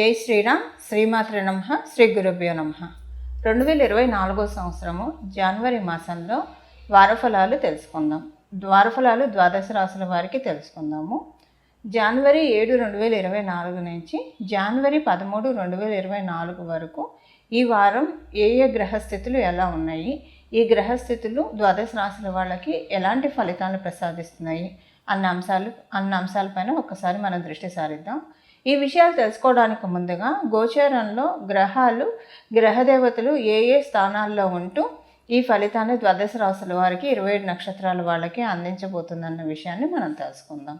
జై శ్రీరామ్ శ్రీమాత్ర నమ శ్రీ గురుభ్యో నమ. రెండు వేల ఇరవై నాలుగో సంవత్సరము జనవరి మాసంలో ద్వారఫలాలు తెలుసుకుందాం. ద్వారఫలాలు ద్వాదశ రాసుల వారికి తెలుసుకుందాము. జనవరి ఏడు రెండు వేల ఇరవై నాలుగు నుంచి జనవరి పదమూడు రెండు వేల ఇరవై నాలుగు వరకు ఈ వారం ఏ ఏ గ్రహస్థితులు ఎలా ఉన్నాయి ఈ గ్రహస్థితులు ద్వాదశ రాసుల వాళ్ళకి ఎలాంటి ఫలితాలను ప్రసాదిస్తున్నాయి అన్న అంశాలు అన్న అంశాలపైన ఒకసారి మనం దృష్టి సారిద్దాం. ఈ విషయాలు తెలుసుకోవడానికి ముందుగా గోచారంలో గ్రహాలు గ్రహదేవతలు ఏ ఏ స్థానాల్లో ఉంటూ ఈ ఫలితాన్ని ద్వాదశ రాశుల వారికి ఇరవై ఏడు నక్షత్రాల వాళ్ళకి అందించబోతుందన్న విషయాన్ని మనం తెలుసుకుందాం.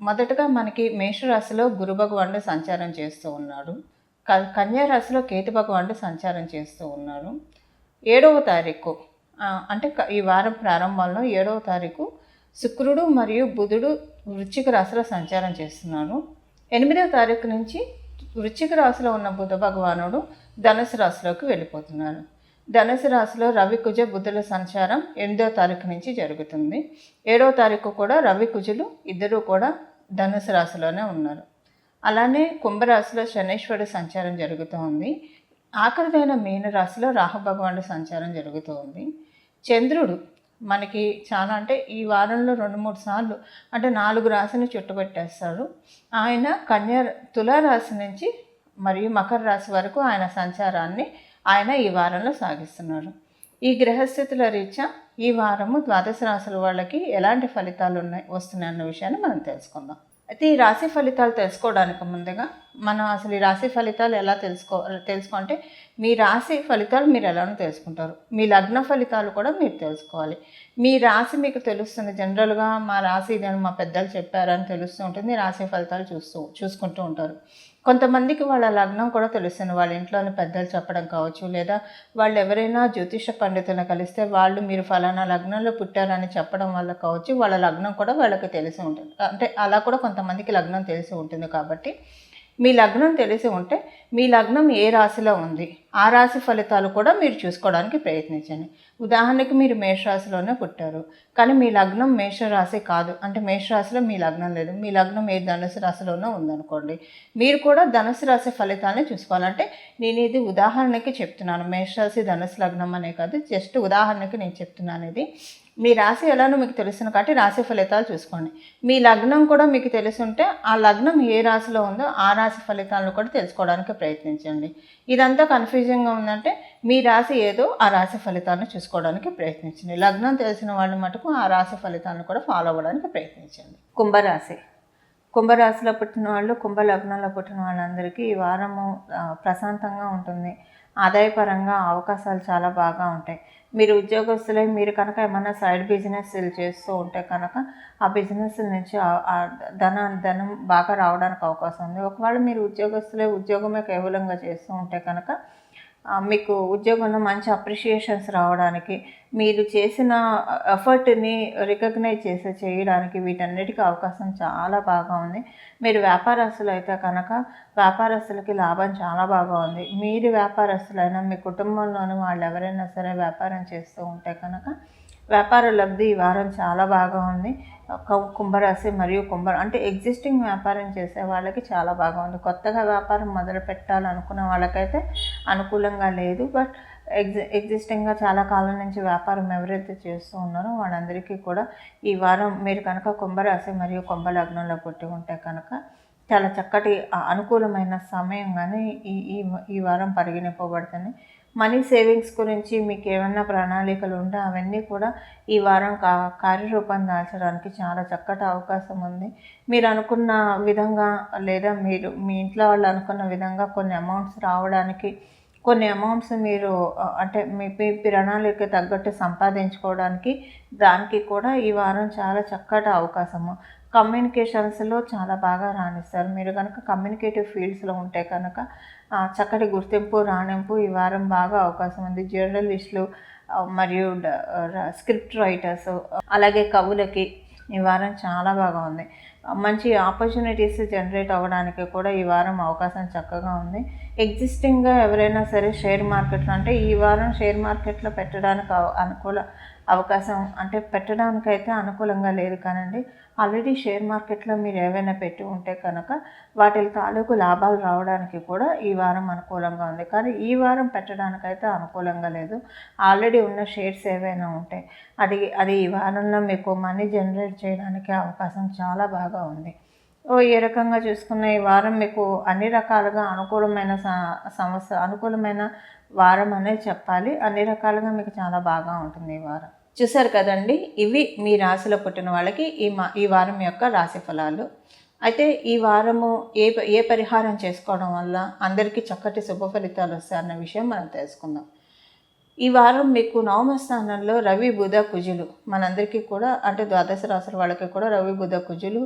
మొదటగా మనకి మేషరాశిలో గురు భగవానుడు సంచారం చేస్తూ ఉన్నాడు. క- కన్యా కేతు భగవానుడు సంచారం చేస్తూ ఉన్నారు ఏడవ తారీఖు అంటే ఈ వారం ప్రారంభంలో ఏడవ తారీఖు శుక్రుడు మరియు బుధుడు వృశ్చిక రాశిలో సంచారం చేస్తున్నారు ఎనిమిదవ తారీఖు నుంచి వృశ్చిక రాశిలో ఉన్న బుధ భగవానుడు ధనుసు రాశిలోకి వెళ్ళిపోతున్నారు ధనుసు రాశిలో రవి కుజ బుధుల సంచారం ఎనిమిదవ తారీఖు నుంచి జరుగుతుంది. ఏడవ తారీఖు కూడా రవి కుజులు ఇద్దరూ కూడా ధనుసు రాశిలోనే ఉన్నారు. అలానే కుంభరాశిలో శనేశ్వరుడు సంచారం జరుగుతూ ఉంది. ఆఖరిదైన మీన రాశిలో రాహు భగవానుడు సంచారం జరుగుతూ ఉంది. చంద్రుడు మనకి చాలా అంటే ఈ వారంలో రెండు మూడు సార్లు అంటే నాలుగు రాశిని చుట్టుపెట్టేస్తారు. ఆయన కన్యా తులారాశి నుంచి మరియు మకర రాశి వరకు ఆయన సంచారాన్ని ఆయన ఈ వారంలో సాగిస్తున్నారు. ఈ గ్రహస్థితుల రీత్యా ఈ వారము ద్వాదశ రాశుల వాళ్ళకి ఎలాంటి ఫలితాలు ఉన్నాయి వస్తున్నాయన్న విషయాన్ని మనం తెలుసుకుందాం. అయితే ఈ రాశి ఫలితాలు తెలుసుకోవడానికి ముందుగా మనం అసలు ఈ రాశి ఫలితాలు ఎలా తెలుసుకో తెలుసుకుంటే మీ రాశి ఫలితాలు మీరు ఎలానో తెలుసుకుంటారు. మీ లగ్న ఫలితాలు కూడా మీరు తెలుసుకోవాలి. మీ రాశి మీకు తెలుస్తుంది జనరల్గా మా రాశి ఇదని మా పెద్దలు చెప్పారని తెలుస్తూ ఉంటుంది రాశి ఫలితాలు చూస్తూ చూసుకుంటూ ఉంటారు. కొంతమందికి వాళ్ళ లగ్నం కూడా తెలుస్తుంది. వాళ్ళ ఇంట్లోని పెద్దలు చెప్పడం కావచ్చు లేదా వాళ్ళు ఎవరైనా జ్యోతిష పండితులను కలిస్తే వాళ్ళు మీరు ఫలానా లగ్నంలో పుట్టారని చెప్పడం వల్ల కావచ్చు వాళ్ళ లగ్నం కూడా వాళ్ళకి తెలిసి ఉంటుంది. అంటే అలా కూడా కొంతమందికి లగ్నం తెలిసి ఉంటుంది కాబట్టి మీ లగ్నం తెలిసి ఉంటే మీ లగ్నం ఏ రాశిలో ఉంది? ఆ రాశి ఫలితాలు కూడా మీరు చూసుకోవడానికి ప్రయత్నించండి. ఉదాహరణకి మీరు మేషరాశిలోనే పుట్టారు. కానీ మీ లగ్నం మేషరాశి కాదు. అంటే మేషరాశిలో మీ లగ్నం లేదు. మీ లగ్నం ఏ ధనుసు రాశిలోనో ఉందనుకోండి. మీరు కూడా ధనుసు రాశి ఫలితాన్ని చూసుకోవాలంటే నేను ఇది ఉదాహరణకి చెప్తున్నాను. మేషరాశి ధనుసు లగ్నం అనే కాదు. జస్ట్ ఉదాహరణకి నేను చెప్తున్నాను ఇది. మీ రాశి ఎలానో మీకు తెలుసును కాబట్టి రాశి ఫలితాలు చూసుకోండి. మీ లగ్నం కూడా మీకు తెలిసి ఉంటే ఆ లగ్నం ఏ రాశిలో ఉందో ఆ రాశి ఫలితాలను కూడా తెలుసుకోవడానికి ప్రయత్నించండి. ఇదంతా కన్ఫ్యూజింగ్గా ఉందంటే మీ రాశి ఏదో ఆ రాశి ఫలితాలను చూసుకోవడానికి ప్రయత్నించండి. లగ్నం తెలిసిన వాళ్ళు మటుకు ఆ రాశి ఫలితాలను కూడా ఫాలో అవ్వడానికి ప్రయత్నించండి. కుంభరాశి. కుంభరాశిలో పుట్టిన వాళ్ళు కుంభ లగ్నంలో పుట్టిన వాళ్ళందరికీ ఈ వారము ప్రశాంతంగా ఉంటుంది. ఆదాయపరంగా అవకాశాలు చాలా బాగా ఉంటాయి. మీరు ఉద్యోగస్తులై మీరు కనుక ఏమైనా సైడ్ బిజినెస్ చేస్తూ ఉంటే కనుక ఆ బిజినెస్ నుంచి ధన ధనం బాగా రావడానికి అవకాశం ఉంది. ఒకవేళ మీరు ఉద్యోగస్తులే ఉద్యోగమే కేవలంగా చేస్తూ ఉంటే కనుక మీకు ఉద్యోగంలో మంచి అప్రిషియేషన్స్ రావడానికి మీరు చేసిన ఎఫర్ట్ని రికగ్నైజ్ చేసే చేయడానికి వీటన్నిటికీ అవకాశం చాలా బాగా ఉంది. మీరు వ్యాపారస్తులు అయితే కనుక వ్యాపారస్తులకి లాభం చాలా బాగా ఉంది. మీరు వ్యాపారస్తులైనా మీ కుటుంబంలోని వాళ్ళు ఎవరైనా సరే వ్యాపారం చేస్తూ ఉంటే కనుక వ్యాపార లబ్ధి ఈ వారం చాలా బాగా ఉంది. కుంభరాశి మరియు కుంభ అంటే ఎగ్జిస్టింగ్ వ్యాపారం చేసే వాళ్ళకి చాలా బాగా ఉంది. కొత్తగా వ్యాపారం మొదలు పెట్టాలనుకున్న వాళ్ళకైతే అనుకూలంగా లేదు. బట్ ఎగ్జి ఎగ్జిస్టింగ్గా చాలా కాలం నుంచి వ్యాపారం ఎవరైతే చేస్తూ ఉన్నారో. వాళ్ళందరికీ కూడా ఈ వారం మీరు కనుక కుంభరాశి మరియు కుంభ లగ్నంలో పుట్టి ఉంటే కనుక చాలా చక్కటి అనుకూలమైన సమయం కానీ ఈ ఈ ఈ వారం పరిగణింపబడుతుంది. మనీ సేవింగ్స్ గురించి మీకు ఏమైనా ప్రణాళికలు ఉంటే అవన్నీ కూడా ఈ వారం కా కార్యరూపం దాల్చడానికి చాలా చక్కటి అవకాశం ఉంది. మీరు అనుకున్న విధంగా లేదా మీరు మీ ఇంట్లో వాళ్ళు అనుకున్న విధంగా కొన్ని అమౌంట్స్ రావడానికి కొన్ని అమౌంట్స్ మీరు అంటే మీ మీ ప్రణాళిక తగ్గట్టు సంపాదించుకోవడానికి దానికి కూడా ఈ వారం చాలా చక్కటి అవకాశము. కమ్యూనికేషన్స్లో చాలా బాగా రాణిస్తారు. మీరు కనుక కమ్యూనికేటివ్ ఫీల్డ్స్లో ఉంటే కనుక చక్కటి గుర్తింపు రాణింపు ఈ వారం బాగా అవకాశం ఉంది. జర్నలిస్టులు మరియు స్క్రిప్ట్ రైటర్స్ అలాగే కవులకి ఈ వారం చాలా బాగా ఉంది. మంచి ఆపర్చునిటీస్ జనరేట్ అవ్వడానికి కూడా ఈ వారం అవకాశం చక్కగా ఉంది. ఎగ్జిస్టింగ్గా ఎవరైనా సరే షేర్ మార్కెట్లో అంటే ఈ వారం షేర్ మార్కెట్లో పెట్టడానికి అనుకూల అవకాశం అంటే పెట్టడానికైతే అనుకూలంగా లేదు కానండి. ఆల్రెడీ షేర్ మార్కెట్లో మీరు ఏవైనా పెట్టి ఉంటే కనుక వాటి తాలూకు లాభాలు రావడానికి కూడా ఈ వారం అనుకూలంగా ఉంది. కానీ ఈ వారం పెట్టడానికైతే అనుకూలంగా లేదు. ఆల్రెడీ ఉన్న షేర్స్ ఏవైనా ఉంటే అది అది ఈ వారంలో మీకు మనీ జనరేట్ చేయడానికి అవకాశం చాలా బాగా ఉంది. ఓ ఏ రకంగా చూసుకున్న ఈ వారం మీకు అన్ని రకాలుగా అనుకూలమైన సమస్య అనుకూలమైన వారం అనేది చెప్పాలి. అన్ని రకాలుగా మీకు చాలా బాగా ఉంటుంది ఈ వారం. చూసారు కదండి ఇవి మీ రాశిలో పుట్టిన వాళ్ళకి ఈ మా ఈ వారం యొక్క రాశి ఫలాలు. అయితే ఈ వారము ఏ ఏ పరిహారం చేసుకోవడం వల్ల అందరికీ చక్కటి శుభ ఫలితాలు వస్తాయన్న విషయం మనం తెలుసుకుందాం. ఈ వారం మీకు నవమ స్థానంలో రవి బుధ కుజులు. మనందరికీ కూడా అంటే ద్వాదశ రాశుల వాళ్ళకి కూడా రవి బుధ కుజులు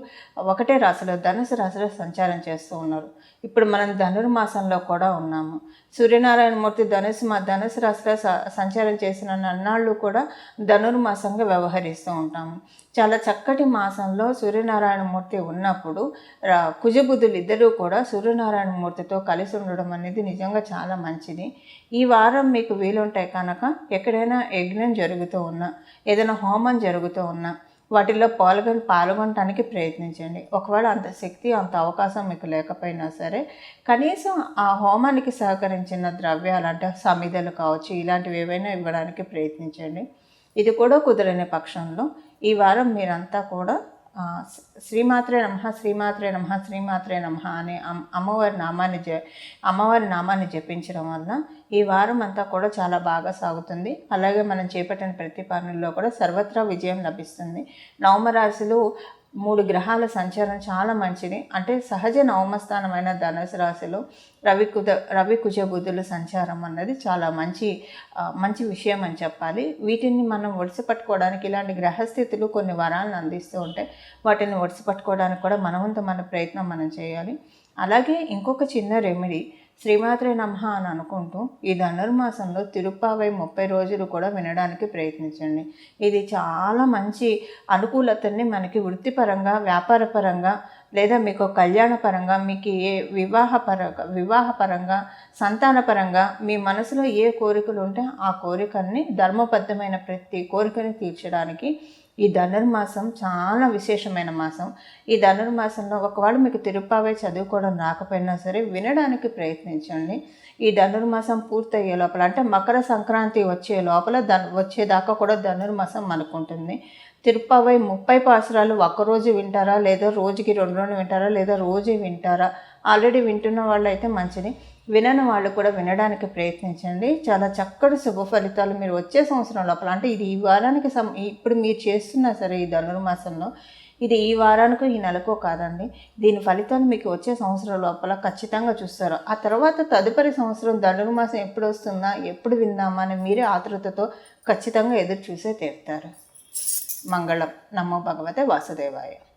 ఒకటే రాశిలో ధనుసు రాశిలో సంచారం చేస్తూ ఉన్నారు. ఇప్పుడు మనం ధనుర్మాసంలో కూడా ఉన్నాము. సూర్యనారాయణమూర్తి ధనుసు మా ధనుసు రాశిలో స- సంచారం చేసిన నన్నాళ్ళు కూడా ధనుర్మాసంగా వ్యవహరిస్తూ ఉంటాము. చాలా చక్కటి మాసంలో సూర్యనారాయణమూర్తి ఉన్నప్పుడు రా- కుజబుధులు ఇద్దరూ కూడా సూర్యనారాయణమూర్తితో కలిసి ఉండడం అనేది నిజంగా చాలా మంచిది. ఈ వారం మీకు వీలుంటే కనుక ఎక్కడైనా యజ్ఞం జరుగుతూ ఉన్నా ఏదైనా హోమం జరుగుతూ ఉన్నా వాటిల్లో పాల్గొని పాల్గొనడానికి ప్రయత్నించండి. ఒకవేళ అంత శక్తి అంత అవకాశం మీకు లేకపోయినా సరే కనీసం ఆ హోమానికి సహకరించిన ద్రవ్యాలు అంటే సమిధలు కావచ్చు ఇలాంటివి ఏవైనా ఇవ్వడానికి ప్రయత్నించండి. ఇది కూడా కుదరని పక్షంలో. ఈ వారం మీరంతా కూడా శ్రీమాత్రే నమ శ్రీమాత్రే నమ శ్రీమాత్రే నమ అనే అమ్- అమ్మవారి నామాన్ని జ అమ్మవారి నామాన్ని జపించడం వల్ల ఈ వారం అంతా కూడా చాలా బాగా సాగుతుంది. అలాగే మనం చేపట్టిన ప్రతి పనుల్లో కూడా సర్వత్రా విజయం లభిస్తుంది. నవమరాశులు మూడు గ్రహాల సంచారం చాలా మంచిది. అంటే సహజ నవమస్థానమైన ధనుసు రాశిలో రవి కుద రవి కుజ బుధుల సంచారం అన్నది చాలా మంచి మంచి విషయం అని చెప్పాలి. వీటిని మనం ఒడిసి పట్టుకోవడానికి ఇలాంటి గ్రహస్థితులు కొన్ని వరాలను అందిస్తూ ఉంటాయి వాటిని ఒడిసి పట్టుకోవడానికి కూడా మనవంత మన ప్రయత్నం మనం చేయాలి. అలాగే ఇంకొక చిన్న రెమెడీ శ్రీమాత్రే నమః అని అనుకుంటూ ఈ ధనుర్మాసంలో తిరుప్పావై ముప్పై రోజులు కూడా వినడానికి ప్రయత్నించండి. ఇది చాలా మంచి అనుకూలతని మనకి వృత్తిపరంగా వ్యాపారపరంగా లేదా మీకు కళ్యాణపరంగా మీకు ఏ వివాహపరంగా వివాహపరంగా సంతానపరంగా మీ మనసులో ఏ కోరికలు ఉంటే ఆ కోరికల్ని ధర్మబద్ధమైన ప్రతి కోరికని తీర్చడానికి ఈ ధనుర్మాసం చాలా విశేషమైన మాసం. ఈ ధనుర్మాసంలో ఒకవేళ మీకు తిరుపావై చదువుకోవడం రాకపోయినా సరే వినడానికి ప్రయత్నించండి. ఈ ధనుర్మాసం పూర్తయ్యే లోపల అంటే మకర సంక్రాంతి వచ్చే లోపల ధను వచ్చేదాకా కూడా ధనుర్మాసం మనకు ఉంటుంది ముప్పై పాసరాలు ఒక్కరోజు వింటారా? లేదా రోజుకి రెండు రెండు వింటారా? లేదా రోజు వింటారా? ఆల్రెడీ వింటున్న వాళ్ళు అయితే మంచిది. వినని వాళ్ళు కూడా వినడానికి ప్రయత్నించండి. చాలా చక్కటి శుభ ఫలితాలు మీరు వచ్చే సంవత్సరం లోపల అంటే ఇది ఈ వారానికి సం ఇప్పుడు మీరు చేస్తున్నా సరే ఈ ధనుర్మాసంలో ఇది ఈ వారానికి ఈ నెలకో కాదండి. దీని ఫలితాలు మీకు వచ్చే సంవత్సరం లోపల ఖచ్చితంగా చూస్తారు. ఆ తర్వాత తదుపరి సంవత్సరం ధనుర్మాసం ఎప్పుడు వస్తుందా ఎప్పుడు విందామా అని మీరే ఆతృతతో ఖచ్చితంగా ఎదురు చూసే తీరుతారు. మంగళం. నమో భగవతే వాసుదేవాయ.